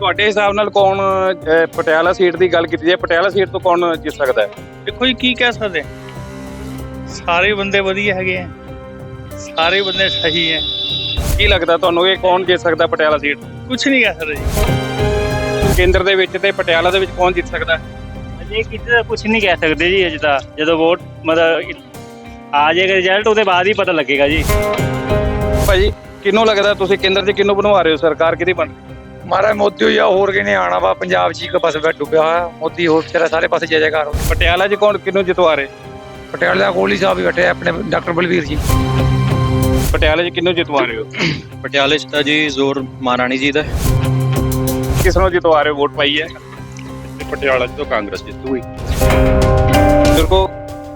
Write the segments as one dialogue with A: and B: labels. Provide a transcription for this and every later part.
A: ਤੁਹਾਡੇ ਹਿਸਾਬ ਨਾਲ ਕੌਣ ਅਹ, ਪਟਿਆਲਾ ਸੀਟ ਦੀ ਗੱਲ ਕੀਤੀ ਜਾਏ ਪਟਿਆਲਾ ਸੀਟ ਤੋਂ ਕੌਣ ਜਿੱਤ ਸਕਦਾ ਹੈ?
B: ਦੇਖੋ ਜੀ ਕੀ ਕਹਿ ਸਕਦੇ? ਸਾਰੇ ਬੰਦੇ ਵਧੀਆ ਹੈਗੇ ਆ। ਸਾਰੇ ਬੰਦੇ ਸਹੀ ਹੈ
A: ਕੀ ਲੱਗਦਾ ਤੁਹਾਨੂੰ ਇਹ ਕੌਣ ਜਿੱਤ ਸਕਦਾ ਪਟਿਆਲਾ ਸੀਟ
B: ਕੁਝ ਨਹੀਂ ਕਹਿ ਸਕਦੇ ਜੀ।
A: ਕੇਂਦਰ ਦੇ ਵਿੱਚ ਤੇ ਪਟਿਆਲਾ ਦੇ ਵਿੱਚ ਕੌਣ ਜਿੱਤ ਸਕਦਾ? ਹੈ?
C: ਅਜੇ ਕਿਸੇ ਦਾ ਕੁਝ ਨਹੀਂ ਕਹਿ ਸਕਦੇ ਜੀ ਅਜੇ ਤਾਂ ਜਦੋਂ ਵੋਟ ਮਤਲਬ ਆ ਜਾਏਗਾ ਰਿਜ਼ਲਟ ਉਹਦੇ ਬਾਅਦ ਹੀ ਪਤਾ ਲੱਗੇਗਾ ਜੀ।
A: ਭਾਜੀ ਕਿਹਨੂੰ ਲੱਗਦਾ ਤੁਸੀਂ ਕੇਂਦਰ 'ਚ ਕਿਹਨੂੰ ਬਣਵਾ ਰਹੇ ਹੋ? ਸਰਕਾਰ ਕਿਹਦੀ ਬਣ
D: ਮਹਾਰਾਜ ਮੋਦੀ ਹੋਈ ਆ ਹੋਰ ਕਿਨੇ ਆਣਾ ਵਾ? ਪੰਜਾਬ 'ਚ ਹੀ ਇੱਕ ਬਸ ਬੈ ਡੁੱਬਿਆ ਹੋਇਆ। ਮੋਦੀ ਹੋਰ ਵਿਚਾਰਾ ਸਾਰੇ ਪਾਸੇ ਜੈ ਜੈਕਾਰ ਹੋ
A: ਪਟਿਆਲਾ 'ਚ ਕੌਣ ਕਿਹਨੂੰ ਜਿਤਵਾ ਰਹੇ
D: ਪਟਿਆਲੇ ਦਾ ਕੋਹਲੀ ਸਾਹਿਬ ਵੀ ਬੈਠੇ ਆ, ਆਪਣੇ ਡਾਕਟਰ ਬਲਵੀਰ ਜੀ।
A: ਪਟਿਆਲਾ 'ਚ ਕਿਹਨੂੰ ਜਿਤਵਾ ਰਹੇ ਹੋ?
E: ਪਟਿਆਲੇ 'ਚ ਤਾਂ ਜੀ ਜ਼ੋਰ ਮਹਾਰਾਣੀ ਜੀ ਦਾ। ਹੈ।
A: ਕਿਸ ਨੂੰ ਜਿਤਵਾ ਰਹੇ ਹੋ ਵੋਟ ਪਾਈ ਹੈ?
E: ਪਟਿਆਲਾ 'ਚ ਤਾਂ ਕਾਂਗਰਸ ਜਿੱਤੂਗੀ
A: ਦੇਖੋ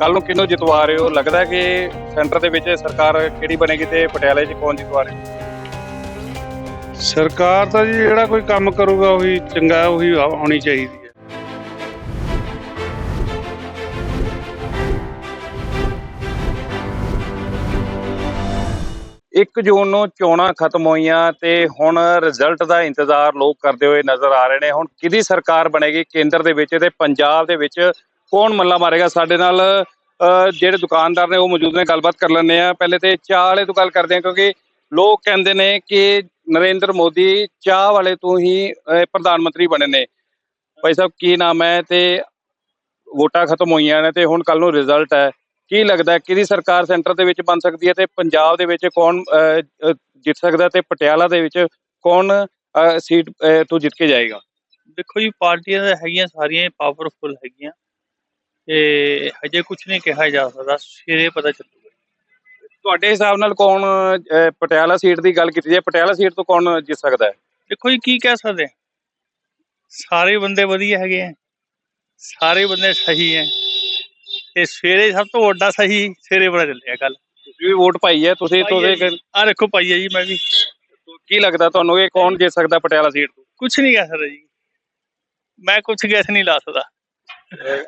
A: ਕੱਲ ਨੂੰ ਕਿਹਨੂੰ ਜਿਤਵਾ ਰਹੇ ਹੋ? ਲੱਗਦਾ ਹੈ ਕਿ ਸੈਂਟਰ ਦੇ ਵਿੱਚ ਸਰਕਾਰ ਕਿਹੜੀ ਬਣੇਗੀ ਤੇ ਪਟਿਆਲੇ 'ਚ ਕੌਣ ਜਿਤਵਾ ਰਹੇ
F: ਸਰਕਾਰ ਤਾਂ ਜੀ ਜਿਹੜਾ ਕੋਈ ਕੰਮ ਕਰੂਗਾ ਉਹੀ ਚੰਗਾ ਉਹੀ ਹੋਣੀ ਚਾਹੀਦੀ ਹੈ।
A: 1 ਜੂਨ ਨੂੰ ਚੋਣਾਂ ਖਤਮ ਹੋਈਆਂ ਤੇ ਹੁਣ ਰਿਜ਼ਲਟ ਦਾ ਇੰਤਜ਼ਾਰ ਲੋਕ ਕਰਦੇ ਹੋਏ ਨਜ਼ਰ ਆ ਰਹੇ ਨੇ। ਹੁਣ ਕਿਹਦੀ ਸਰਕਾਰ ਬਣੇਗੀ? ਕੇਂਦਰ ਦੇ ਵਿੱਚ ਤੇ ਪੰਜਾਬ ਦੇ ਵਿੱਚ ਕੌਣ ਮੱਲਾ ਮਾਰੇਗਾ? ਸਾਡੇ ਨਾਲ ਅਹ, ਜਿਹੜੇ ਦੁਕਾਨਦਾਰ ਨੇ ਉਹ ਮੌਜੂਦ ਨੇ। ਗੱਲਬਾਤ ਕਰ ਲੈਂਦੇ ਆ ਪਹਿਲੇ ਤੇ ਚਾਹ ਵਾਲੇ ਤੋਂ ਗੱਲ ਕਰਦੇ ਆ ਕਿਉਂਕਿ ਲੋਕ ਕਹਿੰਦੇ ਨੇ ਕਿ ਨਰਿੰਦਰ ਮੋਦੀ ਚਾਹ ਵਾਲੇ ਤੋਂ ਹੀ ਪ੍ਰਧਾਨ ਮੰਤਰੀ ਬਣੇ ਨੇ। ਭਾਈ ਸਾਹਿਬ, ਕੀ ਨਾਮ ਹੈ ਤੇ ਵੋਟਾਂ ਖਤਮ ਹੋਈਆਂ ਨੇ ਤੇ ਹੁਣ ਕੱਲ ਨੂੰ ਰਿਜ਼ਲਟ ਹੈ। ਕੀ ਲੱਗਦਾ ਕਿਹਦੀ ਸਰਕਾਰ ਸੈਂਟਰ ਦੇ ਵਿੱਚ ਬਣ ਸਕਦੀ ਹੈ ਤੇ ਪੰਜਾਬ ਦੇ ਵਿੱਚ ਕੌਣ ਜਿੱਤ ਸਕਦਾ ਤੇ ਪਟਿਆਲਾ ਦੇ ਵਿੱਚ ਕੌਣ ਸੀਟ ਤੋਂ ਜਿੱਤ ਕੇ ਜਾਏਗਾ?
B: ਦੇਖੋ ਜੀ, ਪਾਰਟੀਆਂ ਹੈਗੀਆਂ ਸਾਰੀਆਂ ਪਾਵਰਫੁਲ ਹੈਗੀਆਂ। ਤੇ ਹਜੇ ਕੁਝ ਨਹੀਂ ਕਿਹਾ ਜਾ ਸਕਦਾ, ਸਵੇਰੇ ਪਤਾ ਚੱਲੂਗਾ
A: ਤੁਹਾਡੇ ਹਿਸਾਬ ਨਾਲ ਕੌਣ ਅਹ, ਪਟਿਆਲਾ ਸੀਟ ਦੀ ਗੱਲ ਕੀਤੀ ਜਾਏ ਪਟਿਆਲਾ ਸੀਟ ਤੋਂ ਕੌਣ ਜਿੱਤ ਸਕਦਾ ਹੈ?
B: ਦੇਖੋ ਜੀ ਕੀ ਕਹਿ ਸਕਦੇ? ਸਾਰੇ ਬੰਦੇ ਵਧੀਆ ਹੈਗੇ ਆ। ਸਾਰੇ ਬੰਦੇ ਸਹੀ ਹੈ ਤੇ ਸਵੇਰੇ ਸਭ ਤੋਂ ਵੱਡਾ ਸਹੀ ਸਵੇਰੇ ਪਤਾ ਚੱਲਿਆ ਕੱਲ
A: ਤੁਸੀਂ ਵੀ ਵੋਟ ਪਾਈ ਹੈ ਤੁਸੀਂ ਤੋਂ
B: ਆ ਦੇਖੋ ਪਾਈ ਹੈ ਜੀ ਮੈਂ ਵੀ।
A: ਕੀ ਲੱਗਦਾ ਤੁਹਾਨੂੰ ਇਹ ਕੌਣ ਜਿੱਤ ਸਕਦਾ ਪਟਿਆਲਾ ਸੀਟ ਤੋਂ?
B: ਕੁਝ ਨਹੀਂ ਕਹਿ ਸਕਦਾ ਜੀ। ਮੈਂ ਕੁਝ ਗੈਸ ਨਹੀਂ ਲਾ ਸਕਦਾ।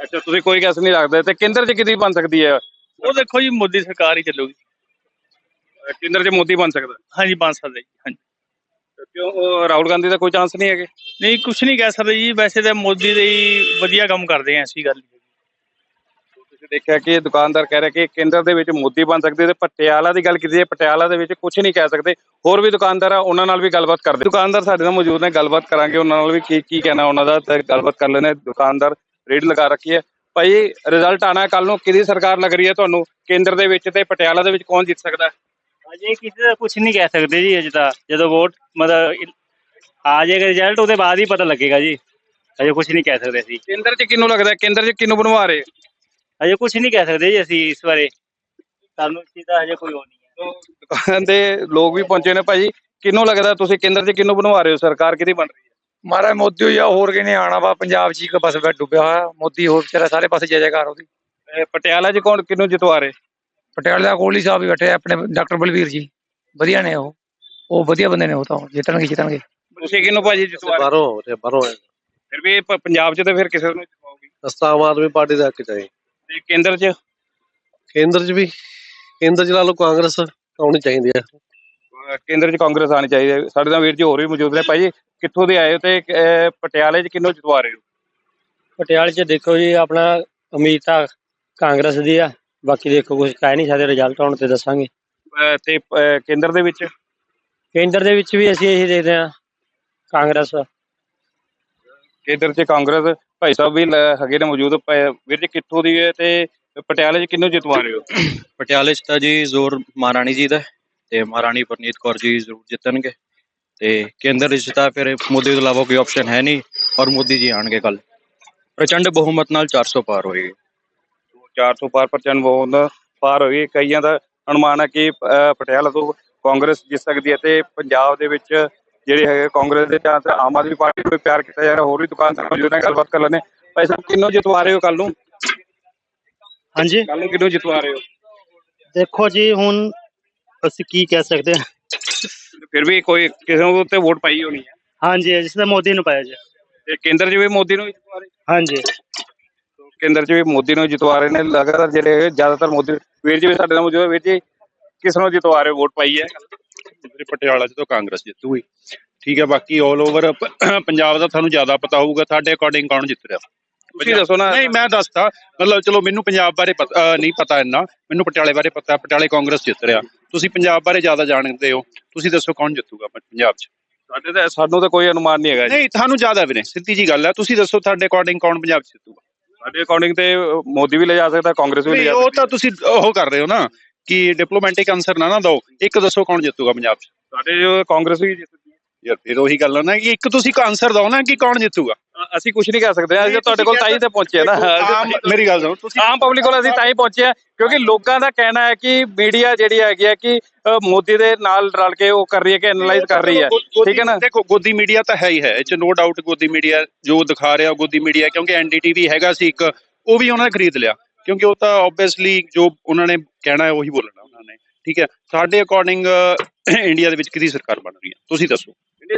A: ਅੱਛਾ ਤੁਸੀਂ ਕੋਈ ਗੈਸ ਨਹੀਂ ਰੱਖਦੇ ਤੇ ਕੇਂਦਰ 'ਚ ਕਿਹਦੀ ਬਣ ਸਕਦੀ ਹੈ?
B: ਉਹ ਦੇਖੋ ਜੀ ਮੋਦੀ ਸਰਕਾਰ ਹੀ ਚੱਲੂਗੀ।
A: ਕੇਂਦਰ 'ਚ ਮੋਦੀ ਬਣ ਸਕਦਾ।
B: ਹਾਂਜੀ ਬਣ ਸਕਦਾ ਜੀ ਹਾਂਜੀ।
A: ਕਿਉਂ ਉਹ ਰਾਹੁਲ ਗਾਂਧੀ ਦਾ ਕੋਈ ਚਾਂਸ ਨਹੀਂ ਹੈਗੇ?
B: ਨਹੀਂ ਕੁਝ ਨਹੀਂ ਕਹਿ ਸਕਦੇ ਜੀ ਵੈਸੇ ਤਾਂ ਮੋਦੀ ਦੇ ਹੀ ਵਧੀਆ ਕੰਮ ਕਰਦੇ ਆ ਐਸੀ ਗੱਲ ਨਹੀਂ
A: ਤੁਸੀਂ ਦੇਖਿਆ ਕਿ ਇਹ ਦੁਕਾਨਦਾਰ ਕਹਿ ਰਿਹਾ ਕਿ ਕੇਂਦਰ ਦੇ ਵਿੱਚ ਮੋਦੀ ਬਣ ਸਕਦੇ ਤੇ ਪਟਿਆਲਾ ਦੀ ਗੱਲ ਕੀਤੀ ਹੈ ਪਟਿਆਲਾ ਦੇ ਵਿੱਚ ਕੁਝ ਨਹੀਂ ਕਹਿ ਸਕਦੇ। ਹੋਰ ਵੀ ਦੁਕਾਨਦਾਰ ਆ ਉਹਨਾਂ ਨਾਲ ਵੀ ਗੱਲਬਾਤ ਕਰਦੇ। ਦੁਕਾਨਦਾਰ ਸਾਡੇ ਨਾਲ ਮੌਜੂਦ ਨੇ ਗੱਲਬਾਤ ਕਰਾਂਗੇ ਉਹਨਾਂ ਨਾਲ ਵੀ ਕੀ ਕੀ ਕਹਿਣਾ ਉਹਨਾਂ ਦਾ ਤੇ ਗੱਲਬਾਤ ਕਰ ਲੈਣੇ ਦੁਕਾਨਦਾਰ ਰੇਡ ਲਗਾ ਰੱਖੀ ਹੈ। ਭਾਈ ਰਿਜ਼ਲਟ ਆਣਾ ਕੱਲ ਨੂੰ ਕਿਹਦੀ ਸਰਕਾਰ ਲੱਗ ਰਹੀ ਹੈ ਤੁਹਾਨੂੰ? ਕੇਂਦਰ ਦੇ ਵਿੱਚ ਤੇ ਪਟਿਆਲਾ ਦੇ ਵਿੱਚ ਕੌਣ ਜਿੱਤ ਸਕਦਾ? ਹੈ
C: ਅਜੇ ਕਿਸੇ ਦਾ ਕੁਝ ਨਹੀਂ ਕਹਿ ਸਕਦੇ ਜੀ ਅਜੇ ਤਾਂ ਜਦੋਂ ਵੋਟ ਮਤਲਬ ਆ ਜਾਏਗਾ ਰਿਜ਼ਲਟ ਉਹਦੇ ਬਾਅਦ ਹੀ ਪਤਾ ਲੱਗੇਗਾ ਜੀ। ਅਜੇ ਕੁਝ ਨਹੀਂ ਕਹਿ ਸਕਦੇ ਅਸੀਂ।
A: ਕੇਂਦਰ 'ਚ ਕਿਹਨੂੰ ਲੱਗਦਾ? ਕੇਂਦਰ 'ਚ ਕਿਹਨੂੰ ਬਣਵਾ ਰਹੇ
C: ਅਜੇ ਕੁਝ ਨਹੀਂ ਕਹਿ ਸਕਦੇ ਜੀ ਅਸੀਂ ਇਸ ਬਾਰੇ। ਸਾਨੂੰ ਦਾ ਹਜੇ ਕੋਈ ਨਹੀਂ ਹੈ।
A: ਦੁਕਾਨ ਦੇ ਲੋਕ ਵੀ ਪਹੁੰਚੇ ਨੇ ਭਾਈ ਕਿਹਨੂੰ ਲੱਗਦਾ ਤੁਸੀਂ ਕੇਂਦਰ 'ਚ ਕਿਹਨੂੰ ਬਣਵਾ ਰਹੇ ਹੋ? ਸਰਕਾਰ ਕਿਹਦੀ ਬਣ ਰਹੀ ਹੈ?
D: ਮਹਾਰਾਜ ਮੋਦੀ ਹੋਈ ਆ ਹੋਰ ਕਿਨੇ ਆਣਾ ਵਾ? ਪੰਜਾਬ 'ਚ ਇੱਕ ਬਸ ਡੁੱਬਿਆ ਹੋਇਆ। ਮੋਦੀ ਹੋਰ ਵਿਚਾਰਾ ਸਾਰੇ ਪਾਸੇ ਜੈ ਜੈਕਾਰ ਉਹਦੀ।
A: ਪਟਿਆਲਾ 'ਚ ਕੌਣ ਕਿਹਨੂੰ ਜਿਤਵਾ ਰਹੇ?
D: ਪਟਿਆਲੇ ਦਾ ਕੋਹਲੀ ਸਾਹਿਬ ਵੀ ਬੈਠੇ ਆ, ਆਪਣੇ ਡਾਕਟਰ ਬਲਵੀਰ ਜੀ। ਵਧੀਆ ਨੇ ਉਹ। ਉਹ ਵਧੀਆ ਬੰਦੇ ਨੇ ਉਹ ਤਾਂ ਜਿੱਤਣਗੇ ਜਿੱਤਣਗੇ।
A: ਤੁਸੀਂ ਕਿਹਨੂੰ ਭਾਜੀ ਜਿਤਵਾ
G: ਬਾਹਰੋਂ ਹੋ ਰਿਹਾ ਬਾਹਰੋਂ
A: ਫਿਰ ਵੀ ਪ- ਪੰਜਾਬ 'ਚ ਤਾਂ ਫਿਰ ਕਿਸੇ ਨੂੰ ਜਿਤਵਾਓਗੇ?
G: ਰਸਤਾ ਆਮ ਆਦਮੀ ਪਾਰਟੀ ਦਾ ਹੱਕ
A: ਤੇ ਕੇਂਦਰ 'ਚ?
G: ਕੇਂਦਰ 'ਚ ਵੀ ਕੇਂਦਰ 'ਚ ਲਾ ਲਓ ਕਾਂਗਰਸ ਆਉਣੀ ਚਾਹੀਦੀ ਹੈ
A: ਅਹ ਕੇਂਦਰ 'ਚ ਕਾਂਗਰਸ ਆਣੀ ਚਾਹੀਦੀ ਹੈ ਸਾਡੇ ਨਾਲ ਵੀਰ ਜੀ ਹੋਰ ਵੀ ਮੌਜੂਦ ਨੇ। ਭਾਈ ਕਿੱਥੋਂ ਦੇ ਆਏ ਹੋ ਤੇ ਅਹ, ਪਟਿਆਲੇ 'ਚ ਕਿਹਨੂੰ ਜਿਤਵਾ ਰਹੇ ਹੋ?
C: ਪਟਿਆਲੇ 'ਚ ਦੇਖੋ ਜੀ ਆਪਣਾ ਉਮੀਦ ਤਾਂ ਕਾਂਗਰਸ ਦੀ ਆ। ਬਾਕੀ ਦੇਖੋ ਕੁਝ ਕਹਿ ਨਹੀਂ ਸਕਦੇ ਰਿਜ਼ਲਟ ਆਉਣ ਤੇ ਦੱਸਾਂਗੇ।
A: ਅਹ, ਤੇ ਅਹ, ਕੇਂਦਰ ਦੇ ਵਿੱਚ?
C: ਕੇਂਦਰ ਦੇ ਵਿੱਚ ਵੀ ਅਸੀਂ ਇਹੀ ਦੇਖਦੇ ਹਾਂ ਕਾਂਗਰਸ।
A: ਕੇਂਦਰ 'ਚ ਕਾਂਗਰਸ ਭਾਈ ਸਾਹਿਬ ਵੀ ਲ- ਹੈਗੇ ਨੇ ਮੌਜੂਦ। ਪ- ਵੀਰ ਜੀ ਕਿੱਥੋਂ ਦੀ ਹੈ ਤੇ ਪਟਿਆਲੇ 'ਚ ਕਿਹਨੂੰ ਜਿਤਵਾ ਰਹੇ ਹੋ?
E: ਪਟਿਆਲੇ 'ਚ ਤਾਂ ਜੀ ਜ਼ੋਰ ਮਹਾਰਾਣੀ ਜੀ ਦਾ ਹੈ ਤੇ ਮਹਾਰਾਣੀ ਪਰਨੀਤ ਕੌਰ ਜੀ ਜ਼ਰੂਰ ਜਿੱਤਣਗੇ। ਤੇ ਕੇਂਦਰ ਵਿੱਚ ਤਾਂ ਫਿਰ ਮੋਦੀ ਤੋਂ ਇਲਾਵਾ ਕੋਈ ਆਪਸ਼ਨ ਹੈ ਨਹੀਂ ਔਰ ਮੋਦੀ ਜੀ ਆਣਗੇ ਕੱਲ ਪ੍ਰਚੰਡ ਬਹੁਮਤ ਨਾਲ 400 ਪਾਰ ਹੋਏਗੀ
A: 400 ਪਾਰ ਪਰਚਨ ਬਹੁਤ ਪਾਰ ਹੋਈ ਕਈਆਂ ਦਾ ਅਨੁਮਾਨ ਹੈ ਕਿ ਪਟਿਆਲਾ ਤੋਂ ਕਾਂਗਰਸ ਜਿੱਤ ਸਕਦੀ ਹੈ ਤੇ ਪੰਜਾਬ ਦੇ ਵਿੱਚ ਜਿਹੜੇ ਹੈਗੇ ਕਾਂਗਰਸ ਦੇ ਤਾਂ ਆਮ ਆਦਮੀ ਪਾਰਟੀ ਨੂੰ ਪਿਆਰ ਕੀਤਾ ਜਾ ਰਿਹਾ ਹੋਰ ਵੀ ਦੁਕਾਨਦਾਰ ਮੌਜੂਦ ਨੇ ਗੱਲਬਾਤ ਕਰ ਲੈਣੇ ਭਾਈ ਸਾਹਿਬ ਕਿਹਨੂੰ ਜਿਤਵਾ ਰਹੇ ਹੋ ਕੱਲ ਨੂੰ?
C: ਹਾਂਜੀ।
A: ਕੱਲ ਨੂੰ ਕਿਹਨੂੰ ਜਿਤਵਾ ਰਹੇ ਹੋ?
C: ਦੇਖੋ ਜੀ ਹੁਣ ਅਸੀਂ ਕੀ ਕਹਿ ਸਕਦੇ ਹਾਂ।
A: ਫਿਰ ਵੀ ਕੋਈ ਕਿਸੇ ਨੂੰ ਉੱਤੇ ਵੋਟ ਪਾਈ ਹੋਣੀ ਹੈ।
C: ਹਾਂਜੀ ਜਿਸ ਦਾ ਮੋਦੀ ਨੂੰ ਪਾਇਆ ਜੀ।
A: ਤੇ ਕੇਂਦਰ 'ਚ ਵੀ ਮੋਦੀ ਨੂੰ ਹੀ ਜਿਤਵਾ ਰਹੇ
C: ਹਾਂਜੀ।
A: ਕੇਂਦਰ 'ਚ ਵੀ ਮੋਦੀ ਨੂੰ ਜਿਤਵਾ ਰਹੇ ਨੇ ਲਗਾਤਾਰ ਜਿਹੜੇ ਜ਼ਿਆਦਾਤਰ ਮੋਦੀ ਵੀਰ ਜੀ ਵੀ ਸਾਡੇ ਨਾਲ ਮੌਜੂਦ ਹੈ। ਵੀਰ ਜੀ ਕਿਸ ਨੂੰ ਜਿਤਵਾ ਰਹੇ? ਵੋਟ ਪਾਈ ਹੈ?
E: ਪਟਿਆਲਾ 'ਚ ਤਾਂ ਕਾਂਗਰਸ ਜਿੱਤੂਗੀ
F: ਠੀਕ ਹੈ ਬਾਕੀ 올 ਓਵਰ ਪੰਜਾਬ ਦਾ ਤੁਹਾਨੂੰ ਜ਼ਿਆਦਾ ਪਤਾ ਹੋਊਗਾ ਤੁਹਾਡੇ ਅਕੋਰਡਿੰਗ ਕੌਣ ਜਿੱਤ ਰਿਹਾ।
A: ਤੁਸੀਂ ਦੱਸੋ ਨਾ।
F: ਨਹੀਂ ਮੈਂ ਦੱਸਦਾ ਮਤਲਬ ਚਲੋ ਮੈਨੂੰ ਪੰਜਾਬ ਬਾਰੇ ਨਹੀਂ ਪਤਾ ਇੰਨਾ ਮੈਨੂੰ ਪਟਿਆਲੇ ਬਾਰੇ ਪਤਾ ਪਟਿਆਲੇ ਕਾਂਗਰਸ ਜਿੱਤ ਰਿਹਾ। ਤੁਸੀਂ ਪੰਜਾਬ ਬਾਰੇ ਜ਼ਿਆਦਾ ਜਾਣਦੇ ਹੋ ਤੁਸੀਂ ਦੱਸੋ ਕੌਣ ਜਿੱਤੂਗਾ ਪੰਜਾਬ 'ਚ।
A: ਸਾਡੇ ਤਾਂ ਸਾਨੂੰ ਤਾਂ ਕੋਈ ਅਨੁਮਾਨ ਨਹੀਂ ਹੈਗਾ
F: ਨਹੀਂ ਤੁਹਾਨੂੰ ਜ਼ਿਆਦਾ ਵੀ ਨਹੀਂ ਸਿੱਧੀ ਜੀ ਗੱਲ ਹੈ ਤੁਸੀਂ ਦੱਸੋ ਤੁਹਾਡੇ ਅਕੋਰਡਿੰਗ ਕੌਣ ਪੰਜਾਬ 'ਚ ਜਿੱਤੂਗਾ।
A: ਸਾਡੇ ਅਕੋਰਡਿੰਗ ਤੇ ਮੋਦੀ ਵੀ ਲੈ ਜਾ ਸਕਦਾ ਕਾਂਗਰਸ ਵੀ ਲੈ ਜਾ
F: ਉਹ
A: ਸਕਦੀ
F: ਤਾਂ ਤੁਸੀਂ ਉਹ ਕਰ ਰਹੇ ਹੋ ਨਾ ਕਿ ਡਿਪਲੋਮੈਟਿਕ ਆਨਸਰ ਨਾ ਨਾ ਦਿਓ ਇੱਕ ਦੱਸੋ ਕੌਣ ਜਿੱਤੂਗਾ ਪੰਜਾਬ 'ਚ
A: ਸਾਡੇ ਕਾਂਗਰਸ ਵੀ ਜਿੱਤਦੀ ਹੈ।
F: ਯਾਰ ਫਿਰ ਉਹੀ ਗੱਲ ਆ ਨਾ ਕਿ ਇੱਕ ਤੁਸੀਂ ਆਨਸਰ ਦਿਓ ਨਾ ਕਿ ਕੌਣ ਜਿੱਤੂਗਾ।
A: ਅਸੀਂ ਕੁਝ ਨਹੀਂ ਕਹਿ ਸਕਦੇ। ਅਸੀਂ ਤੁਹਾਡੇ ਕੋਲ ਤਾਂ ਹੀ ਤੇ ਪਹੁੰਚੇ ਨਾ।
F: ਮੇਰੀ ਗੱਲ ਸੁਣੋ ਤੁਸੀਂ
A: ਆਮ ਪਬਲਿਕ ਕੋਲ ਅਸੀਂ ਤਾਂ ਹੀ ਪਹੁੰਚੇ ਆ ਕਿਉਂਕਿ ਲੋਕਾਂ ਦਾ ਕਹਿਣਾ ਹੈ ਕਿ ਮੀਡੀਆ ਜਿਹੜੀ ਹੈਗੀ ਹੈ ਕਿ ਮੋਦੀ ਦੇ ਨਾਲ ਰਲ ਕੇ ਉਹ ਕਰ ਰਹੀ ਹੈ ਕਿ ਐਨਲਾਈਜ਼ ਕਰ ਰਹੀ ਹੈ। ਠੀਕ ਹੈ ਨਾ?
F: ਦੇਖੋ ਗੋਦੀ ਮੀਡੀਆ ਤਾਂ ਹੈ ਹੀ ਹੈ ਚ ਨੋ ਡਾਊਟ ਗੋਦੀ ਮੀਡੀਆ ਜੋ ਦਿਖਾ ਰਿਹਾ ਗੋਦੀ ਮੀਡੀਆ ਕਿਉਂਕਿ ਐਨਡੀਟੀਵੀ ਹੈਗਾ ਸੀ ਇੱਕ ਉਹ ਵੀ ਉਹਨਾਂ ਨੇ ਖਰੀਦ ਲਿਆ। ਕਿਉਂਕਿ ਉਹ ਤਾਂ ਆਬਵੀਅਸਲੀ ਜੋ ਉਹਨਾਂ ਨੇ ਕਹਿਣਾ ਹੈ ਉਹੀ ਬੋਲਣਾ ਉਹਨਾਂ ਨੇ। ਠੀਕ ਹੈ ਸਾਡੇ ਅਕੋਰਡਿੰਗ ਇੰਡੀਆ ਦੇ ਵਿੱਚ ਕਿਹਦੀ ਸਰਕਾਰ ਬਣ ਰਹੀ ਹੈ ਤੁਸੀਂ ਦੱਸੋ।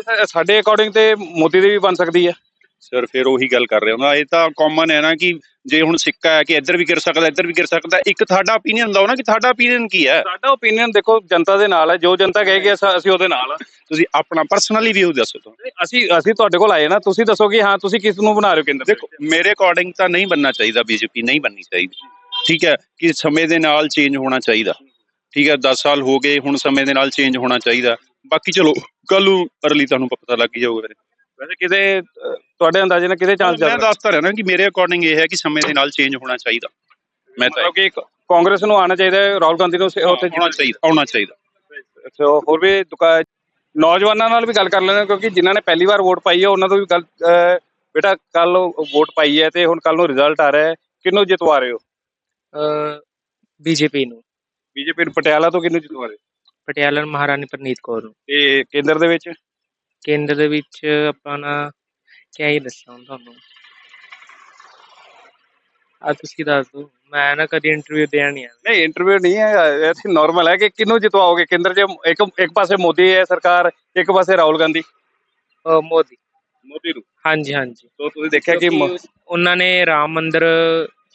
A: ਸਾ- ਸਾਡੇ ਅਕੋਰਡਿੰਗ ਤੇ ਮੋਦੀ ਦੀ ਵੀ ਬਣ ਸਕਦੀ ਹੈ
F: ਸਰ ਫਿਰ ਉਹੀ ਗੱਲ ਕਰ ਰਹੇ ਹੋ ਨਾ। ਇਹ ਤਾਂ ਕਾਮਨ ਹੈ ਨਾ ਕਿ ਜੇ ਹੁਣ ਸਿੱਕਾ ਹੈ ਕਿ ਇੱਧਰ ਵੀ ਗਿਰ ਸਕਦਾ ਇੱਧਰ ਵੀ ਗਿਰ ਸਕਦਾ ਇੱਕ ਤੁਹਾਡਾ opinion ਦਿਓ ਨਾ ਕਿ ਤੁਹਾਡਾ opinion ਕੀ ਹੈ?
A: ਸਾਡਾ ਓਪੀਨੀਅਨ ਦੇਖੋ ਜਨਤਾ ਦੇ ਨਾਲ ਹੈ। ਜੋ ਜਨਤਾ ਕਹੇਗੀ ਅਸਾਂ- ਅਸੀਂ ਉਹਦੇ ਨਾਲ ਆ
F: ਤੁਸੀਂ ਆਪਣਾ ਪਰਸਨਲੀ ਵਿਊ ਦੱਸੋ ਤੁਹਾਨੂੰ
A: ਅਸੀਂ ਅਸੀਂ ਤੁਹਾਡੇ ਕੋਲ ਆਏ ਨਾ। ਤੁਸੀਂ ਦੱਸੋ ਕਿ ਹਾਂ ਤੁਸੀਂ ਕਿਸ ਨੂੰ ਬਣਾ ਰਹੇ ਹੋ ਕੇਂਦਰ ਦੇ
F: ਦੇਖੋ ਮੇਰੇ ਅਕੋਰਡਿੰਗ ਤਾਂ ਨਹੀਂ ਬੰਨਣਾ ਚਾਹੀਦਾ ਬੀਜੇਪੀ ਨਹੀਂ ਬੰਨਣੀ ਚਾਹੀਦੀ। ਠੀਕ ਹੈ ਕਿ ਸਮੇਂ ਦੇ ਨਾਲ ਚੇਂਜ ਹੋਣਾ ਚਾਹੀਦਾ। ਠੀਕ ਹੈ 10 ਸਾਲ ਹੋ ਗਏ ਹੁਣ ਸਮੇਂ ਦੇ ਨਾਲ ਚੇਂਜ ਹੋਣਾ ਚਾਹੀਦਾ। ਬਾਕੀ ਚਲੋ ਕੱਲ ਨੂੰ ਅਰਲੀ ਤੁਹਾਨੂੰ ਪਤਾ ਲੱਗ ਹੀ ਜਾਊਗਾ
A: ਵੈਸੇ ਕਿਤੇ ਤੁਹਾਡੇ ਅੰਦਾਜ਼ੇ ਨਾਲ ਕਿਤੇ ਚਾਂਸ
F: ਮੈਂ
A: ਜ਼ਿਆਦਾ?
F: ਦੱਸਦਾ ਰਿਹਾ ਨਾ ਕਿ ਮੇਰੇ ਅਕੋਰਡਿੰਗ ਇਹ ਹੈ ਕਿ ਸਮੇਂ ਦੇ ਨਾਲ ਚੇਂਜ ਹੋਣਾ ਚਾਹੀਦਾ। ਮੈਂ ਤਾਂ
A: ਕਿ ਕਾਂਗਰਸ ਨੂੰ ਆਉਣਾ ਚਾਹੀਦਾ ਹੈ ਰਾਹੁਲ ਗਾਂਧੀ ਨੂੰ ਉੱਥੇ
F: ਆਉਣਾ ਚਾਹੀਦਾ ਆਉਣਾ ਚਾਹੀਦਾ।
A: ਸੋ ਹੋਰ ਵੀ ਦੁਕਾ- ਨੌਜਵਾਨਾਂ ਨਾਲ ਵੀ ਗੱਲ ਕਰ ਲੈਣਾ ਕਿਉਂਕਿ ਜਿਨ੍ਹਾਂ ਨੇ ਪਹਿਲੀ ਵਾਰ ਵੋਟ ਪਾਈ ਹੈ ਉਹਨਾਂ ਤੋਂ ਵੀ ਗੱਲ ਬੇਟਾ ਕੱਲ ਵੋਟ ਪਾਈ ਹੈ ਤੇ ਹੁਣ ਕੱਲ ਨੂੰ ਰਿਜ਼ਲਟ ਆ ਰਿਹਾ ਹੈ। ਕਿਹਨੂੰ ਜਿਤਵਾ ਰਹੇ ਹੋ?
H: ਬੀਜੇਪੀ ਨੂੰ।
A: ਬੀਜੇਪੀ ਨੂੰ ਪਟਿਆਲਾ ਤੋਂ ਕਿਹਨੂੰ ਜਿਤਵਾ ਰਹੇ ਹੋ?
H: ਪਟਿਆਲਾ ਮਹਾਰਾਣੀ ਪ੍ਰਨੀਤ ਕੌਰ ਨੂੰ।
A: ਤੇ ਕੇਂਦਰ ਦੇ ਵਿੱਚ?
H: ਕੇਂਦਰ ਦੇ ਵਿੱਚ ਆਪਾਂ ਨਾ ਕਿਆ ਹੀ ਦੱਸਾਂ ਹੁਣ ਤੁਹਾਨੂੰ। ਆ ਤੁਸੀਂ ਦੱਸ ਦਿਓ ਮੈਂ ਨਾ ਕਦੀ ਇੰਟਰਵਿਊ ਦੇਣ ਨਹੀਂ ਆਇਆ
A: ਨਹੀਂ ਇੰਟਰਵਿਊ ਨਹੀਂ ਹੈ ਇੱਥੇ ਨਾਰਮਲ ਹੈ ਕਿ ਕਿਹਨੂੰ ਜਿਤਵਾਓਗੇ? ਕੇਂਦਰ 'ਚ ਇੱਕ ਇੱਕ ਪਾਸੇ ਮੋਦੀ ਹੈ ਸਰਕਾਰ ਇੱਕ ਪਾਸੇ ਰਾਹੁਲ ਗਾਂਧੀ।
H: ਅਹ ਮੋਦੀ।
A: ਮੋਦੀ ਨੂੰ?
H: ਹਾਂਜੀ ਹਾਂਜੀ।
A: ਤੋਂ ਤੁਸੀਂ ਦੇਖਿਆ ਕਿ ਮ-
H: ਕਿਉਂਕਿ ਉਹਨਾਂ ਨੇ ਰਾਮ ਮੰਦਿਰ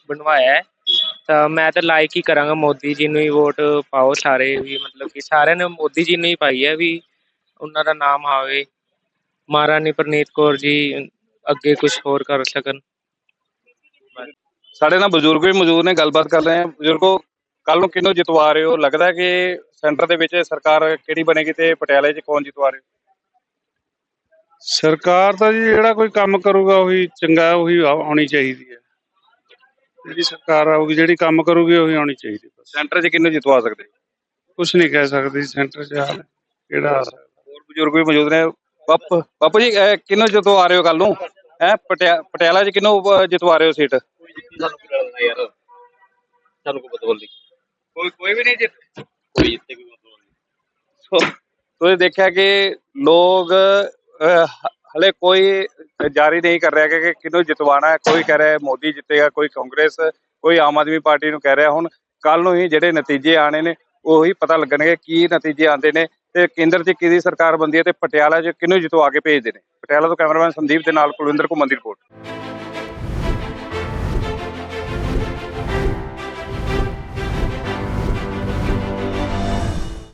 H: ਬਣਵਾਇਆ ਹੈ। ਤਾਂ ਮੈਂ ਤਾਂ ਲਾਈਕ ਹੀ ਕਰਾਂਗਾ ਮੋਦੀ ਜੀ ਨੂੰ ਹੀ ਵੋਟ ਪਾਓ ਸਾਰੇ ਵੀ ਮਤਲਬ ਕਿ ਸਾਰਿਆਂ ਨੇ ਮੋਦੀ ਜੀ ਨੂੰ ਹੀ ਪਾਈ ਹੈ ਵੀ ਉਹਨਾਂ ਦਾ ਨਾਮ ਆਵੇ। ਮਹਾਰਾਣੀ ਪ੍ਰਨੀਤ ਕੌਰ ਜੀ ਅੱਗੇ ਕੁਝ ਹੋਰ ਕਰ ਸਕਣ।
A: ਸਾਡੇ ਨਾਲ ਬਜ਼ੁਰਗ ਵੀ ਮੌਜੂਦ ਨੇ ਗੱਲਬਾਤ ਕਰ ਰਹੇ ਹਾਂ। ਬਜ਼ੁਰਗੋ ਕੱਲ ਨੂੰ ਕਿਹਨੂੰ ਜਿਤਵਾ ਰਹੇ ਹੋ? ਲੱਗਦਾ ਹੈ ਕਿ ਸੈਂਟਰ ਦੇ ਵਿੱਚ ਸਰਕਾਰ ਕਿਹੜੀ ਬਣੇਗੀ ਤੇ ਪਟਿਆਲੇ 'ਚ ਕੌਣ ਜਿਤਵਾ ਰਹੇ
F: ਸਰਕਾਰ ਤਾਂ ਜੀ ਜਿਹੜਾ ਕੋਈ ਕੰਮ ਕਰੂਗਾ ਉਹੀ ਚੰਗਾ ਉਹੀ ਆ- ਆਉਣੀ ਚਾਹੀਦੀ ਹੈ। ਜਿਹੜੀ ਸਰਕਾਰ ਆਊਗੀ ਜਿਹੜੀ ਕੰਮ ਕਰੂਗੀ ਉਹੀ ਆਉਣੀ ਚਾਹੀਦੀ ਬਸ।
A: ਸੈਂਟਰ 'ਚ ਕਿਹਨੂੰ ਜਿਤਵਾ ਸਕਦੇ?
F: ਕੁਝ ਨਹੀਂ ਕਹਿ ਸਕਦੇ ਸੈਂਟਰ 'ਚ ਹਾਲ ਕਿਹੜਾ
A: ਹੋਰ ਬਜ਼ੁਰਗ ਵੀ ਮੌਜੂਦ ਨੇ। ਪਾਪ ਪਾਪੂ ਜੀ ਕਿਹਨੂੰ ਜਿਤਵਾ ਰਹੇ ਹੋ ਕੱਲ ਨੂੰ? ਹੈ ਪਟਿਆਲਾ 'ਚ ਅਹ, ਜਿਤਵਾ ਰਹੇ ਹੋ ਸੀਟ?
E: ਸਾਨੂੰ ਕੋ ਬਦਲ ਦੀ
A: ਕੋਈ ਕੋਈ ਵੀ ਨਹੀਂ ਜਿੱਤ
E: ਕੋਈ ਜਿੱਤੇ ਕੋਈ ਬਦਲ
A: ਸੋ ਤੁਸੀਂ ਦੇਖਿਆ ਕਿ ਲੋਕ ਹਲੇ ਕੋਈ ਜਾਰੀ ਨਹੀਂ ਕਰ ਰਿਹਾ ਕਿ ਕਿਹਨੂੰ ਜਿਤਵਾਣਾ ਹੈ। ਕੋਈ ਕਹਿ ਰਿਹਾ ਹੈ ਮੋਦੀ ਜਿੱਤੇਗਾ, ਕੋਈ ਕਾਂਗਰਸ, ਕੋਈ ਆਮ ਆਦਮੀ ਪਾਰਟੀ ਨੂੰ ਕਹਿ ਰਿਹਾ। ਹੁਣ ਕੱਲ ਨੂੰ ਹੀ ਜਿਹੜੇ ਨਤੀਜੇ ਆਣੇ ਨੇ, ਉਹੀ ਪਤਾ ਲੱਗਣਗੇ ਕੀ ਨਤੀਜੇ ਆਉਂਦੇ ਨੇ ਤੇ ਕੇਂਦਰ 'ਚ ਕਿਹਦੀ ਸਰਕਾਰ ਬੰਦੀ ਹੈ ਤੇ ਪਟਿਆਲਾ 'ਚ ਕਿਹਨੂੰ ਜਿਤਵਾ ਕੇ ਭੇਜਦੇ ਨੇ। ਪਟਿਆਲਾ ਤੋਂ ਕੈਮਰਾਮੈਨ ਸੰਦੀਪ ਦੇ ਨਾਲ ਕੁਲਵਿੰਦਰ ਘੁੰਮਣ ਦੀ ਰਿਪੋਰਟ।